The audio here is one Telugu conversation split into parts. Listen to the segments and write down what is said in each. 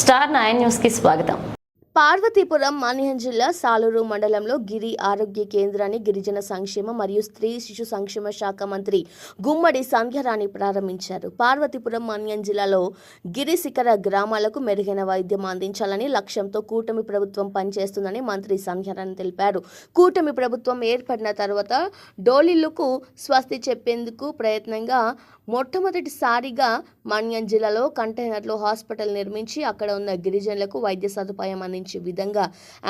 స్టార్ నైన్ న్యూస్కి స్వాగతం. పార్వతీపురం మాన్యం జిల్లా సాలూరు మండలంలో గిరి ఆరోగ్య కేంద్రాన్ని గిరిజన సంక్షేమ మరియు స్త్రీ శిశు సంక్షేమ శాఖ మంత్రి గుమ్మడి సంధ్యారాణి ప్రారంభించారు. పార్వతీపురం మాన్యం జిల్లాలో గిరి శిఖర గ్రామాలకు మెరుగైన వైద్యం అందించాలని లక్ష్యంతో కూటమి ప్రభుత్వం పనిచేస్తుందని మంత్రి సంధ్యారాణి తెలిపారు. కూటమి ప్రభుత్వం ఏర్పడిన తర్వాత డోలిళ్ళకు స్వస్తి చెప్పేందుకు ప్రయత్నంగా మొట్టమొదటిసారిగా మన్యం జిల్లాలో కంటైనర్లో హాస్పిటల్ నిర్మించి అక్కడ ఉన్న గిరిజనులకు వైద్య సదుపాయం అందించే విధంగా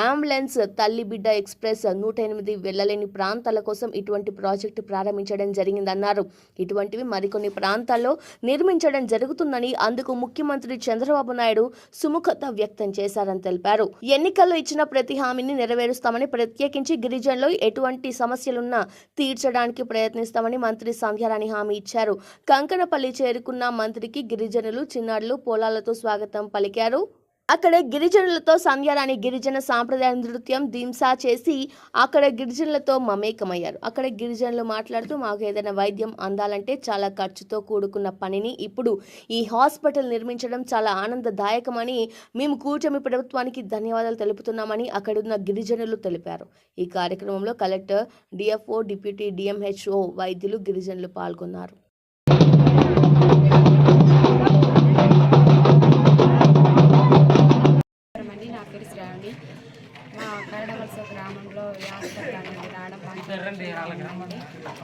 అంబులెన్స్ తల్లి బిడ్డ ఎక్స్ప్రెస్ నూట ఎనిమిది వెళ్ళలేని ప్రాంతాల కోసం ఇటువంటి ప్రాజెక్టు ప్రారంభించడం జరిగిందన్నారు. ఇటువంటివి మరికొన్ని ప్రాంతాల్లో నిర్మించడం జరుగుతుందని అందుకు ముఖ్యమంత్రి చంద్రబాబు నాయుడు సుముఖత వ్యక్తం చేశారని తెలిపారు. ఎన్నికల్లో ఇచ్చిన ప్రతి హామీని నెరవేరుస్తామని ప్రత్యేకించి గిరిజనులు ఎటువంటి సమస్యలున్నా తీర్చడానికి ప్రయత్నిస్తామని మంత్రి సంధ్యారాణి హామీ ఇచ్చారు. కంకనపల్లి చేరుకున్న మంత్రికి గిరిజనులు చిన్నారులు పొలాలతో స్వాగతం పలికారు. అక్కడ గిరిజనులతో సంధ్యారాణి గిరిజన సాంప్రదాయ నృత్యం దింసా చేసి అక్కడ గిరిజనులతో మమేకమయ్యారు. అక్కడ గిరిజనులు మాట్లాడుతూ మాకు ఏదైనా వైద్యం అందాలంటే చాలా ఖర్చుతో కూడుకున్న పనిని ఇప్పుడు ఈ హాస్పిటల్ నిర్మించడం చాలా ఆనందదాయకమని మేము కూటమి ప్రభుత్వానికి ధన్యవాదాలు తెలుపుతున్నామని అక్కడున్న గిరిజనులు తెలిపారు. ఈ కార్యక్రమంలో కలెక్టర్ డిఎఫ్ఓ డిప్యూటీ డిఎంహెచ్ఓ వైద్యులు గిరిజనులు పాల్గొన్నారు.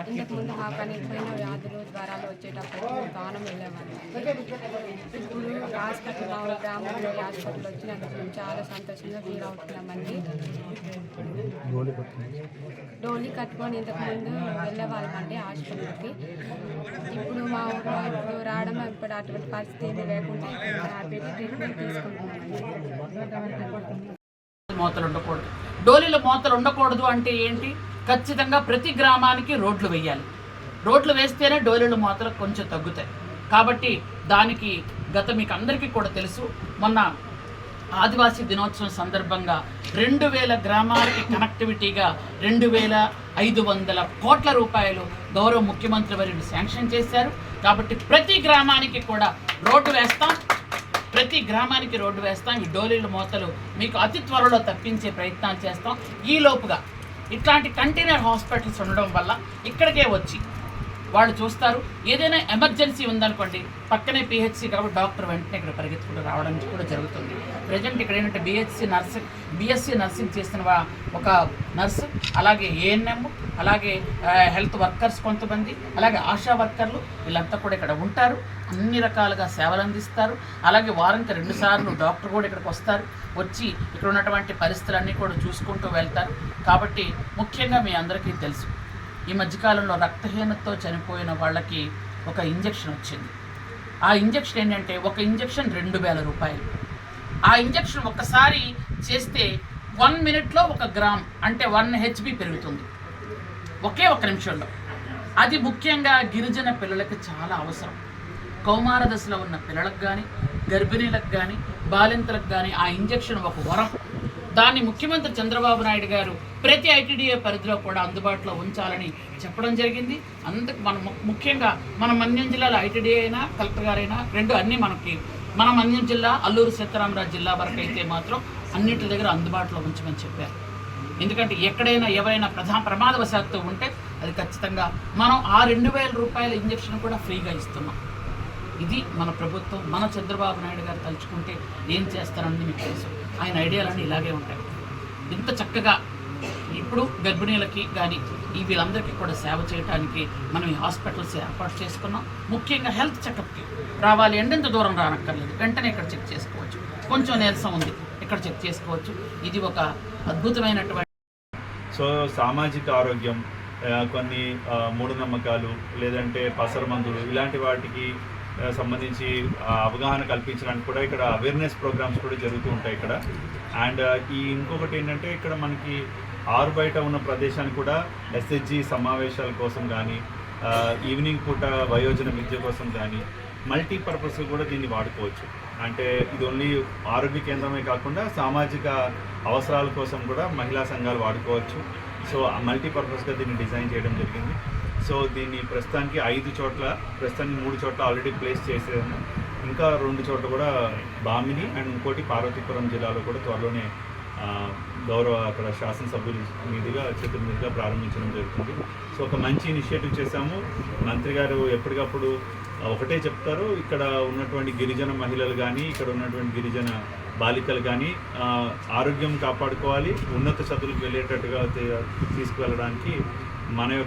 ఇంతకుముందు మాకు అనేకమైన వ్యాధులు జ్వరాలు వచ్చేటప్పుడు దానం వెళ్ళేవాళ్ళం ఇప్పుడు హాస్పిటల్ మా గ్రామంలో హాస్పిటల్ వచ్చినందుకు మేము చాలా సంతోషంగా ఫీల్ అవుతున్నామండి. డోలీ కట్టుకొని ఇంతకుముందు వెళ్ళేవాళ్ళమండి హాస్పిటల్కి ఇప్పుడు మా ఊళ్ళో ఇప్పుడు రావడం ఇప్పుడు అటువంటి పరిస్థితి ఏమీ లేకుండా హ్యాపీగా ట్రీట్మెంట్ తీసుకుంటున్నామండి. మోతలు ఉండకూడదు. డోలీలో మోతలు ఉండకూడదు అంటే ఏంటి? ఖచ్చితంగా ప్రతి గ్రామానికి రోడ్లు వేయాలి. రోడ్లు వేస్తేనే డోలీల మోతలు కొంచెం తగ్గుతాయి. కాబట్టి దానికి గత మీకు అందరికీ కూడా తెలుసు మొన్న ఆదివాసీ దినోత్సవం సందర్భంగా రెండు వేల గ్రామాలకి కనెక్టివిటీగా రెండు వేల ఐదు వందల కోట్ల రూపాయలు గౌరవ ముఖ్యమంత్రి వర్యుడు శాంక్షన్ చేశారు. కాబట్టి ప్రతి గ్రామానికి కూడా రోడ్డు వేస్తాం. ప్రతి గ్రామానికి రోడ్డు వేస్తాం. ఈ డోలీల మోతలు మీకు అతి త్వరలో తప్పించే ప్రయత్నాలు చేస్తాం. ఈ లోపుగా ఇట్లాంటి కంటైనర్ హాస్పిటల్స్ ఉండడం వల్ల ఇక్కడికే వచ్చి వాళ్ళు చూస్తారు. ఏదైనా ఎమర్జెన్సీ ఉందనుకోండి పక్కనే పిహెచ్సి కాబట్టి డాక్టర్ వెంటనే ఇక్కడ పరిగెత్తుకుంటూ రావడం కూడా జరుగుతుంది. ప్రజెంట్ ఇక్కడ ఏంటంటే బిహెచ్సి నర్సింగ్ బిఎస్సి నర్సింగ్ చేసిన ఒక నర్సు అలాగే ఏఎన్ఎం అలాగే హెల్త్ వర్కర్స్ కొంతమంది అలాగే ఆశా వర్కర్లు వీళ్ళంతా కూడా ఇక్కడ ఉంటారు. అన్ని రకాలుగా సేవలు అందిస్తారు. అలాగే వారానికి రెండుసార్లు డాక్టర్ కూడా ఇక్కడికి వస్తారు. వచ్చి ఇక్కడ ఉన్నటువంటి పరిస్థితులన్నీ కూడా చూసుకుంటూ వెళ్తారు. కాబట్టి ముఖ్యంగా మీ అందరికీ తెలుసు. ఈ మధ్యకాలంలో రక్తహీనతతో చనిపోయిన వాళ్ళకి ఒక ఇంజెక్షన్ వచ్చింది. ఆ ఇంజెక్షన్ ఏంటంటే ఒక ఇంజెక్షన్ రెండు వేల రూపాయలు. ఆ ఇంజెక్షన్ ఒక్కసారి చేస్తే వన్ మినిట్లో ఒక గ్రామ్ అంటే వన్ హెచ్బి పెరుగుతుంది. ఒకే ఒక నిమిషంలో. అది ముఖ్యంగా గిరిజన పిల్లలకి చాలా అవసరం. కౌమార దశలో ఉన్న పిల్లలకు కానీ గర్భిణీలకు కానీ బాలింతలకు కానీ ఆ ఇంజెక్షన్ ఒక వరం. దాన్ని ముఖ్యమంత్రి చంద్రబాబు నాయుడు గారు ప్రతి ఐటీడీఏ పరిధిలో కూడా అందుబాటులో ఉంచాలని చెప్పడం జరిగింది. అందుకు మనం ముఖ్యంగా మన మన్యం జిల్లాలో ఐటీడీఏ అయినా కలెక్టర్ గారైనా రెండు అన్నీ మనకి మన మన్యం జిల్లా అల్లూరు సీతారామరాజు జిల్లా వరకు అయితే మాత్రం అన్నింటి దగ్గర అందుబాటులో ఉంచమని చెప్పారు. ఎందుకంటే ఎక్కడైనా ఎవరైనా ప్రధా ప్రమాదవశాత్తు ఉంటే అది ఖచ్చితంగా మనం ఆ రెండు వేల రూపాయల ఇంజక్షన్ కూడా ఫ్రీగా ఇస్తున్నాం. ఇది మన ప్రభుత్వం మన చంద్రబాబు నాయుడు గారు తలుచుకుంటే ఏం చేస్తారన్నది మీకు తెలుసు. ఆయన ఐడియాలన్నీ ఇలాగే ఉంటాయి. ఇంత చక్కగా ఇప్పుడు గర్భిణీలకి కానీ ఈ వీళ్ళందరికీ కూడా సేవ చేయడానికి మనం ఈ హాస్పిటల్స్ ఏర్పాటు చేసుకున్నాం. ముఖ్యంగా హెల్త్ చెకప్కి రావాలి అంటే ఇంత దూరం రానక్కర్లేదు. వెంటనే ఇక్కడ చెక్ చేసుకోవచ్చు. కొంచెం నీరసం ఉంది ఇక్కడ చెక్ చేసుకోవచ్చు. ఇది ఒక అద్భుతమైనటువంటి సో సామాజిక ఆరోగ్యం కొన్ని మూఢనమ్మకాలు లేదంటే పసర మందులు ఇలాంటి వాటికి సంబంధించి అవగాహన కల్పించడానికి కూడా ఇక్కడ అవేర్నెస్ ప్రోగ్రామ్స్ కూడా జరుగుతూ ఉంటాయి ఇక్కడ. అండ్ ఈ ఇంకొకటి ఏంటంటే ఇక్కడ మనకి ఆరు బయట ఉన్న ప్రదేశాన్ని కూడా ఎస్హెచ్జి సమావేశాల కోసం కానీ ఈవినింగ్ పూట వయోజన విద్య కోసం కానీ మల్టీపర్పస్ కూడా దీన్ని వాడుకోవచ్చు. అంటే ఇది ఓన్లీ ఆరోగ్య కేంద్రమే కాకుండా సామాజిక అవసరాల కోసం కూడా మహిళా సంఘాలు వాడుకోవచ్చు. సో మల్టీపర్పస్గా దీన్ని డిజైన్ చేయడం జరిగింది. సో దీన్ని ప్రస్తుతానికి ఐదు చోట్ల ప్రస్తుతానికి మూడు చోట్ల ఆల్రెడీ ప్లేస్ చేసాము ఇంకా రెండు చోట్ల కూడా బామిని అండ్ ఇంకోటి పార్వతీపురం జిల్లాలో కూడా త్వరలోనే గౌరవ అక్కడ శాసనసభ్యుల మీదుగా చేతుల మీదుగా ప్రారంభించడం జరుగుతుంది. సో ఒక మంచి ఇనిషియేటివ్ చేశాము. మంత్రి గారు ఎప్పటికప్పుడు ఒకటే చెప్తారు. ఇక్కడ ఉన్నటువంటి గిరిజన మహిళలు కానీ ఇక్కడ ఉన్నటువంటి గిరిజన బాలికలు కానీ ఆరోగ్యం కాపాడుకోవాలి. ఉన్నత చదువులకు వెళ్ళేటట్టుగా తీసుకువెళ్ళడానికి మన యొక్క